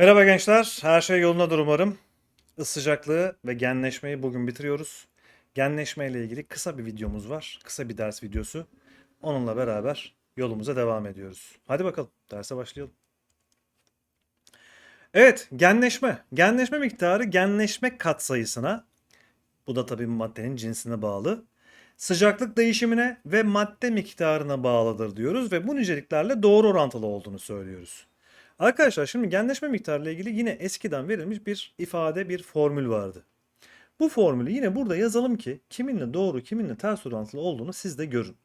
Merhaba gençler, her şey yolundadır umarım. Isıcaklığı ve genleşmeyi bugün bitiriyoruz. Genleşme ile ilgili kısa bir videomuz var, kısa bir ders videosu. Onunla beraber yolumuza devam ediyoruz. Hadi bakalım, derse başlayalım. Evet, genleşme. Genleşme miktarı genleşme katsayısına, bu da tabii maddenin cinsine bağlı, sıcaklık değişimine ve madde miktarına bağlıdır diyoruz ve bu niceliklerle doğru orantılı olduğunu söylüyoruz. Arkadaşlar şimdi genleşme miktarı ile ilgili yine eskiden verilmiş bir ifade, bir formül vardı. Bu formülü yine burada yazalım ki kiminle doğru, kiminle ters orantılı olduğunu siz de görün.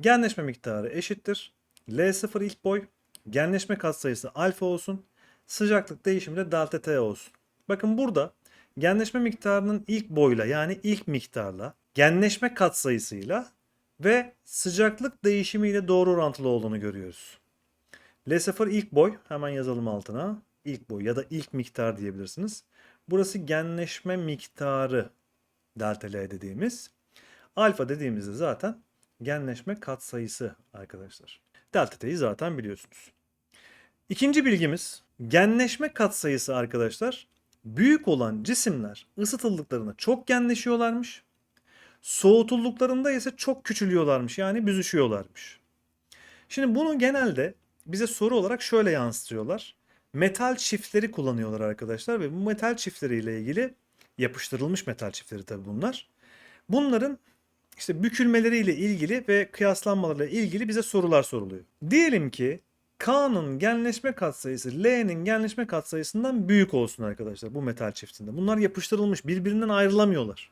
Genleşme miktarı eşittir. L0 ilk boy, genleşme katsayısı alfa olsun, sıcaklık değişimi de delta T olsun. Bakın burada genleşme miktarının ilk boyla yani ilk miktarla, genleşme katsayısıyla ve sıcaklık değişimiyle doğru orantılı olduğunu görüyoruz. L0 ilk boy hemen yazalım altına. İlk boy ya da ilk miktar diyebilirsiniz. Burası genleşme miktarı delta L dediğimiz. Alfa dediğimizde zaten genleşme katsayısı arkadaşlar. Delta T'yi zaten biliyorsunuz. İkinci bilgimiz genleşme katsayısı arkadaşlar. Büyük olan cisimler ısıtıldıklarında çok genleşiyorlarmış. Soğutulduklarında ise çok küçülüyorlarmış yani büzüşüyorlarmış. Şimdi bunu genelde bize soru olarak şöyle yansıtıyorlar. Metal çiftleri kullanıyorlar arkadaşlar ve bu metal çiftleriyle ilgili yapıştırılmış metal çiftleri tabii bunlar. Bunların işte bükülmeleriyle ilgili ve kıyaslanmalarıyla ilgili bize sorular soruluyor. Diyelim ki K'nın genleşme katsayısı L'nin genleşme katsayısından büyük olsun arkadaşlar bu metal çiftinde. Bunlar yapıştırılmış birbirinden ayrılamıyorlar.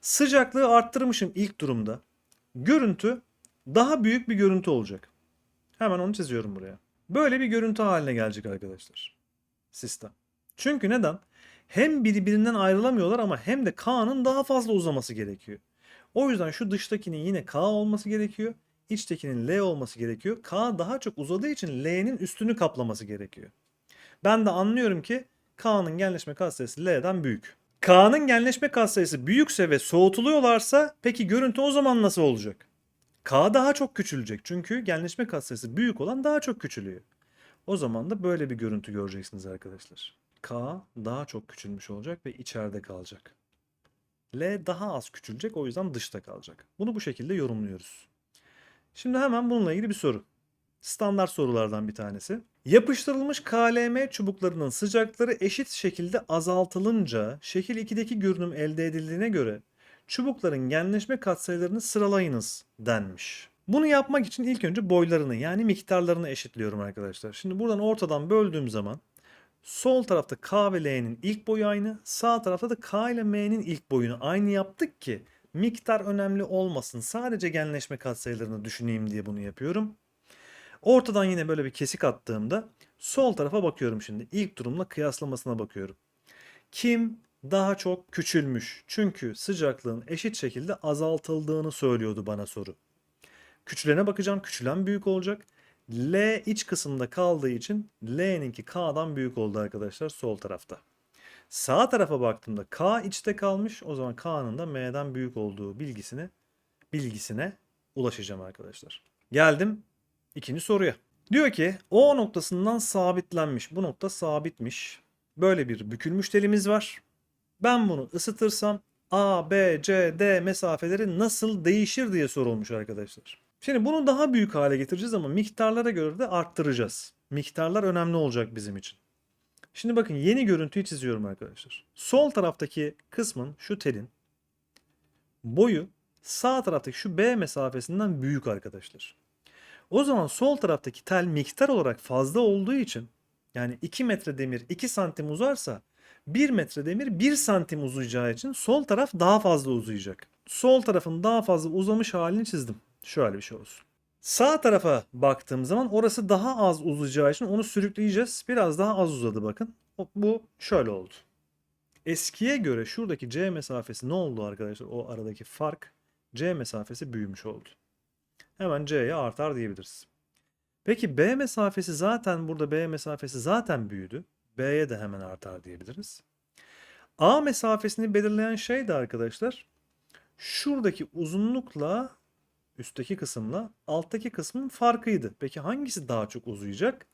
Sıcaklığı arttırmışım ilk durumda. Görüntü daha büyük bir görüntü olacak. Hemen onu çiziyorum buraya. Böyle bir görüntü haline gelecek arkadaşlar. Sistem. Çünkü neden? Hem birbirinden ayrılamıyorlar ama hem de K'nın daha fazla uzaması gerekiyor. O yüzden şu dıştakinin yine K olması gerekiyor. İçtekinin L olması gerekiyor. K daha çok uzadığı için L'nin üstünü kaplaması gerekiyor. Ben de anlıyorum ki K'nın genleşme katsayısı L'den büyük. K'nın genleşme katsayısı büyükse ve soğutuluyorlarsa peki görüntü o zaman nasıl olacak? K daha çok küçülecek. Çünkü genleşme katsayısı büyük olan daha çok küçülüyor. O zaman da böyle bir görüntü göreceksiniz arkadaşlar. K daha çok küçülmüş olacak ve içeride kalacak. L daha az küçülecek o yüzden dışta kalacak. Bunu bu şekilde yorumluyoruz. Şimdi hemen bununla ilgili bir soru. Standart sorulardan bir tanesi. Yapıştırılmış KLM çubuklarının sıcakları eşit şekilde azaltılınca şekil 2'deki görünüm elde edildiğine göre çubukların genleşme katsayılarını sıralayınız denmiş. Bunu yapmak için ilk önce boylarını yani miktarlarını eşitliyorum arkadaşlar. Şimdi buradan ortadan böldüğüm zaman sol tarafta K ve L'nin ilk boyu aynı, sağ tarafta da K ile M'nin ilk boyunu aynı yaptık ki miktar önemli olmasın. Sadece genleşme katsayılarını düşüneyim diye bunu yapıyorum. Ortadan yine böyle bir kesik attığımda sol tarafa bakıyorum şimdi. İlk durumla kıyaslamasına bakıyorum. Kim daha çok küçülmüş. Çünkü sıcaklığın eşit şekilde azaltıldığını söylüyordu bana soru. Küçülene bakacağım. Küçülen büyük olacak. L iç kısımda kaldığı için L'ninki K'dan büyük oldu arkadaşlar sol tarafta. Sağ tarafa baktığımda K içte kalmış. O zaman K'nın da M'den büyük olduğu bilgisine bilgisine ulaşacağım arkadaşlar. Geldim ikinci soruya. Diyor ki O noktasından sabitlenmiş. Bu nokta sabitmiş. Böyle bir bükülmüş telimiz var. Ben bunu ısıtırsam A, B, C, D mesafeleri nasıl değişir diye sorulmuş arkadaşlar. Şimdi bunu daha büyük hale getireceğiz ama miktarlara göre de arttıracağız. Miktarlar önemli olacak bizim için. Şimdi bakın yeni görüntüyü çiziyorum arkadaşlar. Sol taraftaki kısmın şu telin boyu sağ taraftaki şu B mesafesinden büyük arkadaşlar. O zaman sol taraftaki tel miktar olarak fazla olduğu için yani 2 metre demir 2 santim uzarsa 1 metre demir 1 santim uzayacağı için sol taraf daha fazla uzayacak. Sol tarafın daha fazla uzamış halini çizdim. Şöyle bir şey olsun. Sağ tarafa baktığım zaman orası daha az uzayacağı için onu sürükleyeceğiz. Biraz daha az uzadı bakın. Bu şöyle oldu. Eskiye göre şuradaki C mesafesi ne oldu arkadaşlar? O aradaki fark C mesafesi büyümüş oldu. Hemen C'ye artar diyebiliriz. Peki B mesafesi zaten burada B mesafesi zaten büyüdü. B'ye de hemen artar diyebiliriz. A mesafesini belirleyen şey de arkadaşlar şuradaki uzunlukla üstteki kısımla alttaki kısmın farkıydı. Peki hangisi daha çok uzayacak?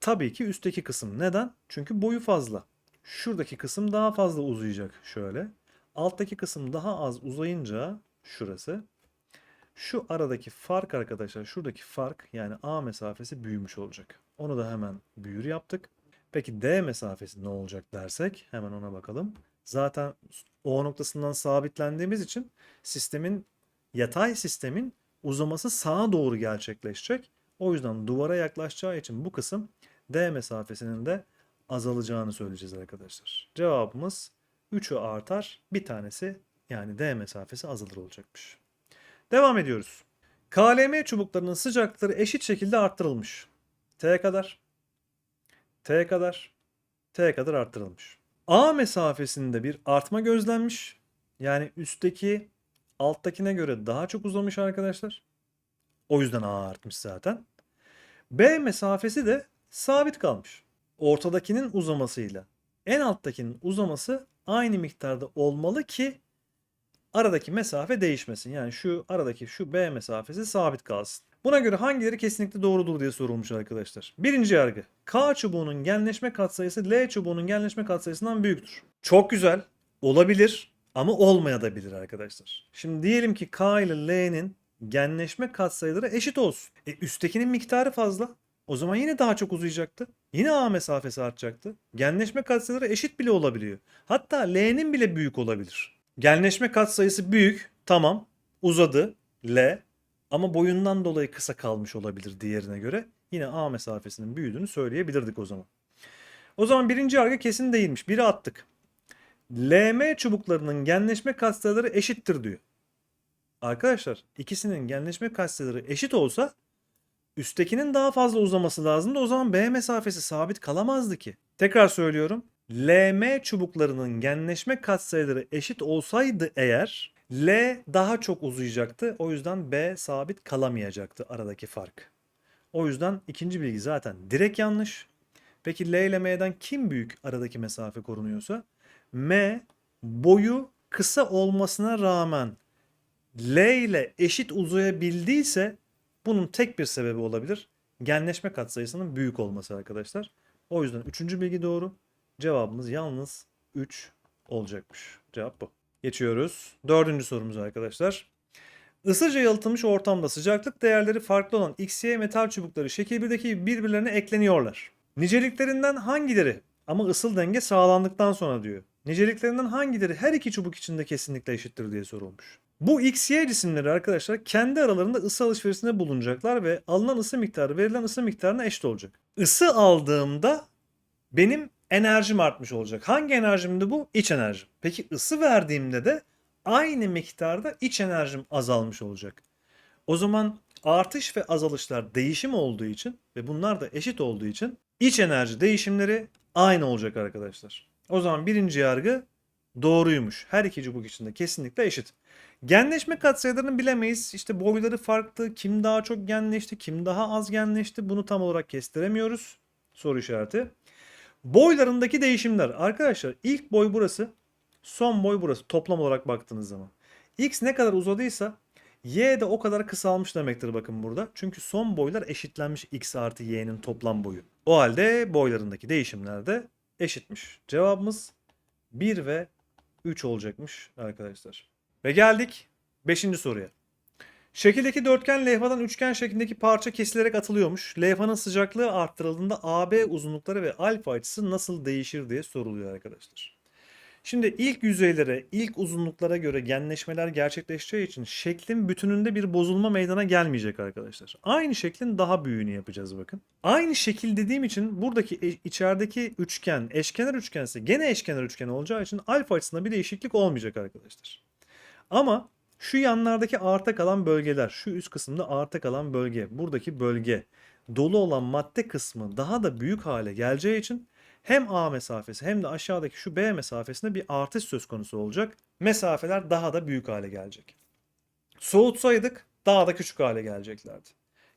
Tabii ki üstteki kısım. Neden? Çünkü boyu fazla. Şuradaki kısım daha fazla uzayacak şöyle. Alttaki kısım daha az uzayınca şurası. Şu aradaki fark arkadaşlar şuradaki fark yani A mesafesi büyümüş olacak. Onu da hemen büyür yaptık. Peki D mesafesi ne olacak dersek hemen ona bakalım. Zaten O noktasından sabitlendiğimiz için sistemin yatay sistemin uzaması sağa doğru gerçekleşecek. O yüzden duvara yaklaşacağı için bu kısım D mesafesinin de azalacağını söyleyeceğiz arkadaşlar. Cevabımız 3'ü artar, bir tanesi yani D mesafesi azalır olacakmış. Devam ediyoruz. KLM çubuklarının sıcaklıkları eşit şekilde arttırılmış. T kadar, T kadar, T kadar arttırılmış. A mesafesinde bir artma gözlenmiş. Yani üstteki alttakine göre daha çok uzamış arkadaşlar. O yüzden A artmış zaten. B mesafesi de sabit kalmış. Ortadakinin uzamasıyla en alttakinin uzaması aynı miktarda olmalı ki aradaki mesafe değişmesin. Yani şu aradaki şu B mesafesi sabit kalsın. Buna göre hangileri kesinlikle doğrudur diye sorulmuş arkadaşlar. Birinci yargı. K çubuğunun genleşme katsayısı L çubuğunun genleşme katsayısından büyüktür. Çok güzel. Olabilir ama olmayabilir arkadaşlar. Şimdi diyelim ki K ile L'nin genleşme katsayıları eşit olsun. E üsttekinin miktarı fazla. O zaman yine daha çok uzayacaktı. Yine A mesafesi artacaktı. Genleşme katsayıları eşit bile olabiliyor. Hatta L'nin bile büyük olabilir. Genleşme katsayısı büyük. Tamam. Uzadı. L. Ama boyundan dolayı kısa kalmış olabilir diğerine göre. Yine A mesafesinin büyüdüğünü söyleyebilirdik o zaman. O zaman birinci yargı kesin değilmiş. Biri attık. LM çubuklarının genleşme katsayıları eşittir diyor. Arkadaşlar ikisinin genleşme katsayıları eşit olsa üsttekinin daha fazla uzaması lazımdı. O zaman B mesafesi sabit kalamazdı ki. Tekrar söylüyorum. LM çubuklarının genleşme katsayıları eşit olsaydı eğer L daha çok uzayacaktı. O yüzden B sabit kalamayacaktı aradaki fark. O yüzden ikinci bilgi zaten direkt yanlış. Peki L ile M'den kim büyük aradaki mesafe korunuyorsa? M boyu kısa olmasına rağmen L ile eşit uzayabildiyse bunun tek bir sebebi olabilir. Genleşme katsayısının büyük olması arkadaşlar. O yüzden üçüncü bilgi doğru. Cevabımız yalnız 3 olacakmış. Cevap bu. Geçiyoruz. Dördüncü sorumuz arkadaşlar. Isıca yalıtılmış ortamda sıcaklık değerleri farklı olan XY metal çubukları şekil 1'deki gibi birbirlerine ekleniyorlar. Niceliklerinden hangileri ama ısıl denge sağlandıktan sonra diyor. Niceliklerinden hangileri her iki çubuk içinde kesinlikle eşittir diye sorulmuş. Bu XY cisimleri arkadaşlar kendi aralarında ısı alışverişinde bulunacaklar ve alınan ısı miktarı verilen ısı miktarına eşit olacak. Isı aldığımda benim enerjim artmış olacak. Hangi enerjimdi bu? İç enerjim. Peki ısı verdiğimde de aynı miktarda iç enerjim azalmış olacak. O zaman artış ve azalışlar değişim olduğu için ve bunlar da eşit olduğu için iç enerji değişimleri aynı olacak arkadaşlar. O zaman birinci yargı doğruymuş. Her iki çubuk içinde kesinlikle eşit. Genleşme katsayılarını bilemeyiz. İşte boyları farklı. Kim daha çok genleşti, kim daha az genleşti bunu tam olarak kestiremiyoruz. Soru işareti. Boylarındaki değişimler. Arkadaşlar ilk boy burası. Son boy burası. Toplam olarak baktığınız zaman. X ne kadar uzadıysa Y de o kadar kısalmış demektir bakın burada. Çünkü son boylar eşitlenmiş X artı Y'nin toplam boyu. O halde boylarındaki değişimler de eşitmiş. Cevabımız 1 ve 3 olacakmış arkadaşlar. Ve geldik 5. soruya. Şekildeki dörtgen levhadan üçgen şeklindeki parça kesilerek atılıyormuş. Levhanın sıcaklığı arttırıldığında AB uzunlukları ve alfa açısı nasıl değişir diye soruluyor arkadaşlar. Şimdi ilk yüzeylere, ilk uzunluklara göre genleşmeler gerçekleşeceği için şeklin bütününde bir bozulma meydana gelmeyecek arkadaşlar. Aynı şeklin daha büyüğünü yapacağız bakın. Aynı şekil dediğim için buradaki e- içerideki üçgen eşkenar üçgense gene eşkenar üçgen olacağı için alfa açısında bir değişiklik olmayacak arkadaşlar. Ama şu yanlardaki arta kalan bölgeler, şu üst kısımda arta kalan bölge, buradaki bölge dolu olan madde kısmı daha da büyük hale geleceği için hem A mesafesi hem de aşağıdaki şu B mesafesinde bir artış söz konusu olacak. Mesafeler daha da büyük hale gelecek. Soğutsaydık daha da küçük hale geleceklerdi.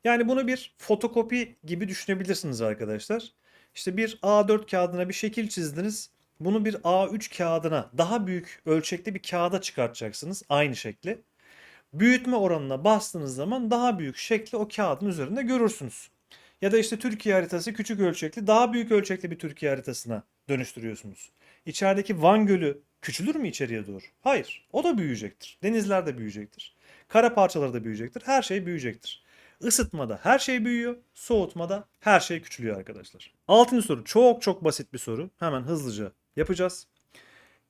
Yani bunu bir fotokopi gibi düşünebilirsiniz arkadaşlar. İşte bir A4 kağıdına bir şekil çizdiniz. Bunu bir A3 kağıdına daha büyük ölçekli bir kağıda çıkartacaksınız aynı şekli. Büyütme oranına bastığınız zaman daha büyük şekli o kağıdın üzerinde görürsünüz. Ya da işte Türkiye haritası küçük ölçekli, daha büyük ölçekli bir Türkiye haritasına dönüştürüyorsunuz. İçerideki Van Gölü küçülür mü içeriye doğru? Hayır. O da büyüyecektir. Denizler de büyüyecektir. Kara parçaları da büyüyecektir. Her şey büyüyecektir. Isıtmada her şey büyüyor. Soğutmada her şey küçülüyor arkadaşlar. Altıncı soru çok çok basit bir soru. Hemen hızlıca yapacağız.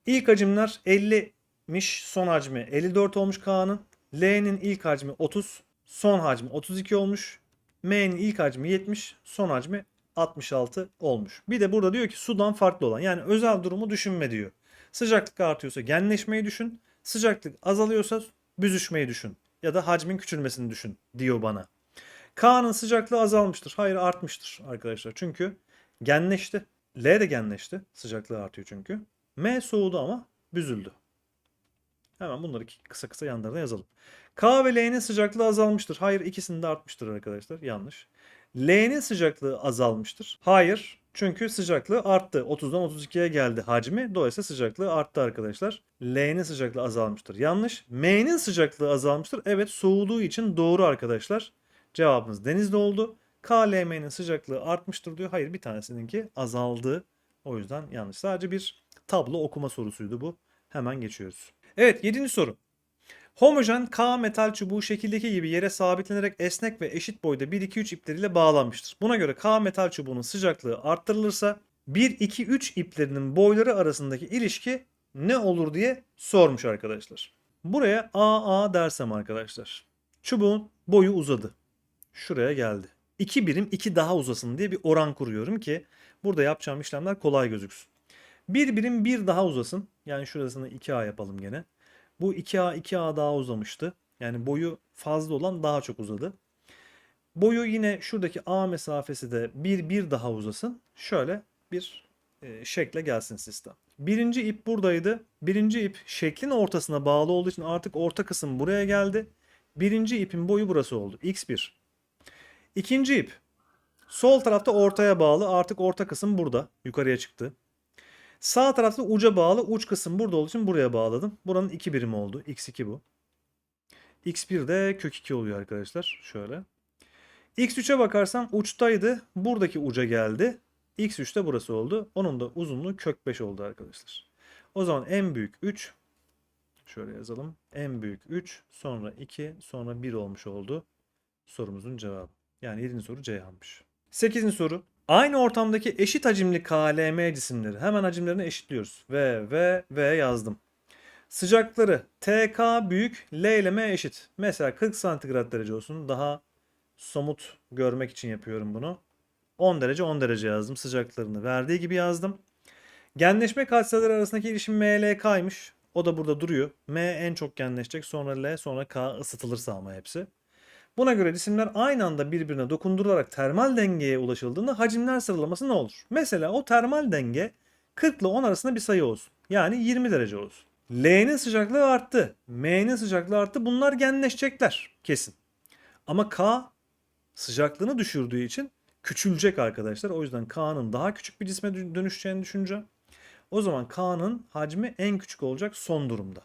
İlk hacimler 50'miş. Son hacmi 54 olmuş K'nın. L'nin ilk hacmi 30. Son hacmi 32 olmuş. M'nin ilk hacmi 70. Son hacmi 66 olmuş. Bir de burada diyor ki sudan farklı olan yani özel durumu düşünme diyor. Sıcaklık artıyorsa genleşmeyi düşün. Sıcaklık azalıyorsa büzüşmeyi düşün. Ya da hacmin küçülmesini düşün diyor bana. K'nın sıcaklığı azalmıştır. Hayır artmıştır arkadaşlar. Çünkü genleşti. L de genleşti. Sıcaklığı artıyor çünkü. M soğudu ama büzüldü. Hemen bunları kısa kısa yanlarına yazalım. K ve L'nin sıcaklığı azalmıştır. Hayır ikisinin de artmıştır arkadaşlar. Yanlış. L'nin sıcaklığı azalmıştır. Hayır. Çünkü sıcaklığı arttı. 30'dan 32'ye geldi hacmi. Dolayısıyla sıcaklığı arttı arkadaşlar. L'nin sıcaklığı azalmıştır. Yanlış. M'nin sıcaklığı azalmıştır. Evet soğuduğu için doğru arkadaşlar. Cevabımız denizde oldu. KLM'nin sıcaklığı artmıştır diyor. Hayır bir tanesininki azaldı. O yüzden yanlış. Sadece bir tablo okuma sorusuydu bu. Hemen geçiyoruz. Evet 7. soru. Homojen K metal çubuğu şekildeki gibi yere sabitlenerek esnek ve eşit boyda 1-2-3 ipleriyle bağlanmıştır. Buna göre K metal çubuğunun sıcaklığı arttırılırsa 1-2-3 iplerinin boyları arasındaki ilişki ne olur diye sormuş arkadaşlar. Buraya AA dersem arkadaşlar. Çubuğun boyu uzadı. Şuraya geldi. 2 birim 2 daha uzasın diye bir oran kuruyorum ki burada yapacağım işlemler kolay gözüksün. 1 birim 1 daha uzasın. Yani şurasını 2A yapalım gene. Bu 2A 2A daha uzamıştı. Yani boyu fazla olan daha çok uzadı. Boyu yine şuradaki A mesafesi de 1 1 daha uzasın. Şöyle bir e, şekle gelsin sistem. Birinci ip buradaydı. Birinci ip şeklin ortasına bağlı olduğu için artık orta kısım buraya geldi. Birinci ipin boyu burası oldu. X1. İkinci ip sol tarafta ortaya bağlı. Artık orta kısım burada. Yukarıya çıktı. Sağ tarafta uca bağlı. Uç kısım burada olduğu için buraya bağladım. Buranın 2 birim oldu. X2 bu. X1 de kök 2 oluyor arkadaşlar. Şöyle. X3'e bakarsam uçtaydı. Buradaki uca geldi. X3 de burası oldu. Onun da uzunluğu kök 5 oldu arkadaşlar. O zaman en büyük 3. Şöyle yazalım. En büyük 3. Sonra 2. Sonra 1 olmuş oldu. Sorumuzun cevabı. Yani 7. soru Ceyhan'mış. 8. soru. Aynı ortamdaki eşit hacimli KLM cisimleri hemen hacimlerini eşitliyoruz. V, V, V yazdım. Sıcakları TK büyük L ile M eşit. Mesela 40 santigrat derece olsun. Daha somut görmek için yapıyorum bunu. 10 derece 10 derece yazdım. Sıcaklarını verdiği gibi yazdım. Genleşme katsayıları arasındaki ilişim MLK'ymış. O da burada duruyor. M en çok genleşecek. Sonra L sonra K ısıtılırsa ama hepsi. Buna göre cisimler aynı anda birbirine dokundurularak termal dengeye ulaşıldığında hacimler sıralaması ne olur? Mesela o termal denge 40 ile 10 arasında bir sayı olsun. Yani 20 derece olsun. L'nin sıcaklığı arttı. M'nin sıcaklığı arttı. Bunlar genleşecekler kesin. Ama K sıcaklığını düşürdüğü için küçülecek arkadaşlar. O yüzden K'nın daha küçük bir cisme dönüşeceğini düşüneceğim. O zaman K'nın hacmi en küçük olacak son durumda.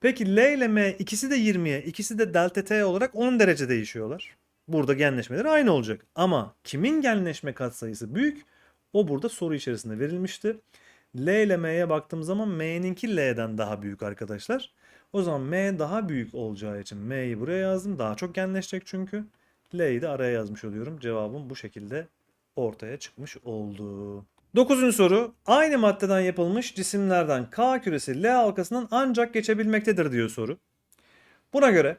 Peki L ile M ikisi de 20'ye, ikisi de delta T olarak 10 derece değişiyorlar. Burada genleşmeleri aynı olacak. Ama kimin genleşme katsayısı büyük? O burada soru içerisinde verilmişti. L ile M'ye baktığım zaman M'ninki L'den daha büyük arkadaşlar. O zaman M daha büyük olacağı için M'yi buraya yazdım. Daha çok genleşecek çünkü. L'yi de araya yazmış oluyorum. Cevabım bu şekilde ortaya çıkmış oldu. Dokuzuncu soru. Aynı maddeden yapılmış cisimlerden K küresi L halkasından ancak geçebilmektedir diyor soru. Buna göre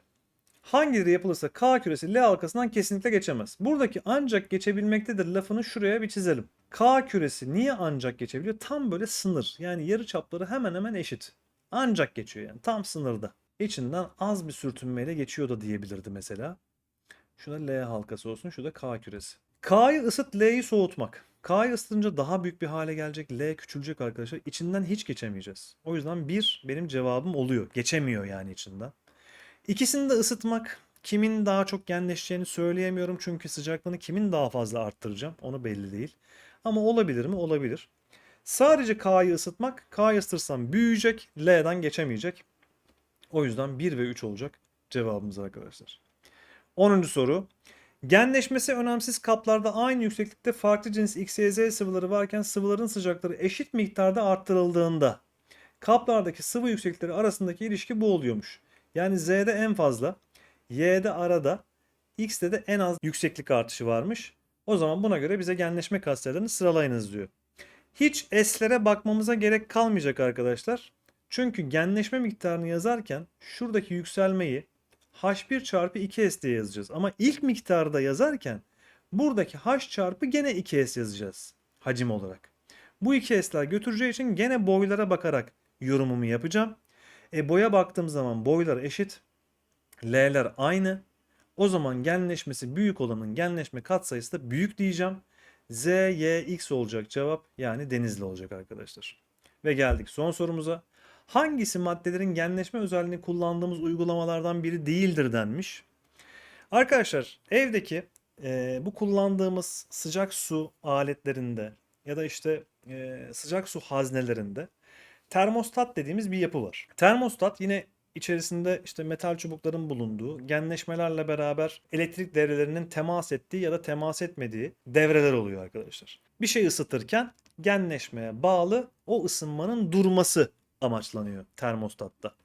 hangileri yapılırsa K küresi L halkasından kesinlikle geçemez. Buradaki ancak geçebilmektedir lafını şuraya bir çizelim. K küresi niye ancak geçebiliyor? Tam böyle sınır. Yani yarı çapları hemen hemen eşit. Ancak geçiyor yani tam sınırda. İçinden az bir sürtünmeyle geçiyor da diyebilirdi mesela. Şurada L halkası olsun, şurada K küresi. K'yı ısıt, L'yi soğutmak. K'yı ısıtınca daha büyük bir hale gelecek. L küçülecek arkadaşlar. İçinden hiç geçemeyeceğiz. O yüzden bir benim cevabım oluyor. Geçemiyor yani içinden. İkisini de ısıtmak. Kimin daha çok genleşeceğini söyleyemiyorum. Çünkü sıcaklığını kimin daha fazla arttıracağım. Onu belli değil. Ama olabilir mi? Olabilir. Sadece K'yı ısıtmak. K'yı ısıtırsam büyüyecek. L'den geçemeyecek. O yüzden 1 ve 3 olacak cevabımız arkadaşlar. 10. soru. Genleşmesi önemsiz kaplarda aynı yükseklikte farklı cins X, Y, Z sıvıları varken sıvıların sıcaklığı eşit miktarda arttırıldığında kaplardaki sıvı yükseklikleri arasındaki ilişki bu oluyormuş. Yani Z'de en fazla, Y'de arada, X'de de en az yükseklik artışı varmış. O zaman buna göre bize genleşme katsayılarını sıralayınız diyor. Hiç S'lere bakmamıza gerek kalmayacak arkadaşlar. Çünkü genleşme miktarını yazarken şuradaki yükselmeyi H1 çarpı 2S diye yazacağız. Ama ilk miktarı da yazarken buradaki H çarpı gene 2S yazacağız hacim olarak. Bu 2S'ler götüreceği için gene boylara bakarak yorumumu yapacağım. E boya baktığım zaman boylar eşit. L'ler aynı. O zaman genleşmesi büyük olanın genleşme katsayısı da büyük diyeceğim. Z, Y, X olacak cevap yani denizli olacak arkadaşlar. Ve geldik son sorumuza. Hangisi maddelerin genleşme özelliğini kullandığımız uygulamalardan biri değildir denmiş. Arkadaşlar evdeki e, bu kullandığımız sıcak su aletlerinde ya da işte e, sıcak su haznelerinde termostat dediğimiz bir yapı var. Termostat yine içerisinde işte metal çubukların bulunduğu, genleşmelerle beraber elektrik devrelerinin temas ettiği ya da temas etmediği devreler oluyor arkadaşlar. Bir şey ısıtırken genleşmeye bağlı o ısınmanın durması amaçlanıyor termostatta.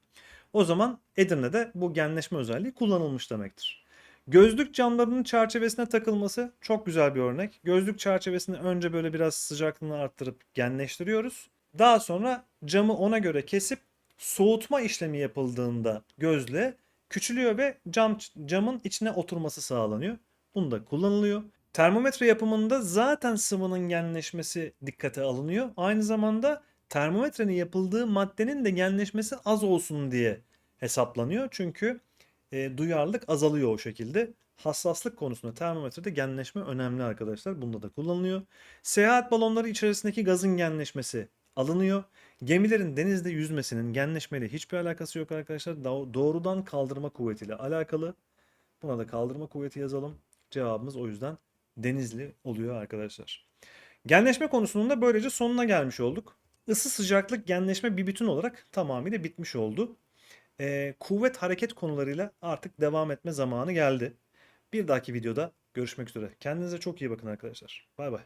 O zaman Edirne'de bu genleşme özelliği kullanılmış demektir. Gözlük camlarının çerçevesine takılması çok güzel bir örnek. Gözlük çerçevesini önce böyle biraz sıcaklığını arttırıp genleştiriyoruz. Daha sonra camı ona göre kesip soğutma işlemi yapıldığında gözle küçülüyor ve cam camın içine oturması sağlanıyor. Bunda kullanılıyor. Termometre yapımında zaten sıvının genleşmesi dikkate alınıyor. Aynı zamanda termometrenin yapıldığı maddenin de genleşmesi az olsun diye hesaplanıyor. Çünkü e, duyarlılık azalıyor o şekilde. Hassaslık konusunda termometrede genleşme önemli arkadaşlar. Bunda da kullanılıyor. Seyahat balonları içerisindeki gazın genleşmesi alınıyor. Gemilerin denizde yüzmesinin genleşmeyle hiçbir alakası yok arkadaşlar. Do- Doğrudan kaldırma kuvvetiyle alakalı. Buna da kaldırma kuvveti yazalım. Cevabımız o yüzden denizli oluyor arkadaşlar. Genleşme konusunun da böylece sonuna gelmiş olduk. Isı sıcaklık genleşme bir bütün olarak tamamıyla bitmiş oldu. Ee, kuvvet hareket konularıyla artık devam etme zamanı geldi. Bir dahaki videoda görüşmek üzere. Kendinize çok iyi bakın arkadaşlar. Bay bay.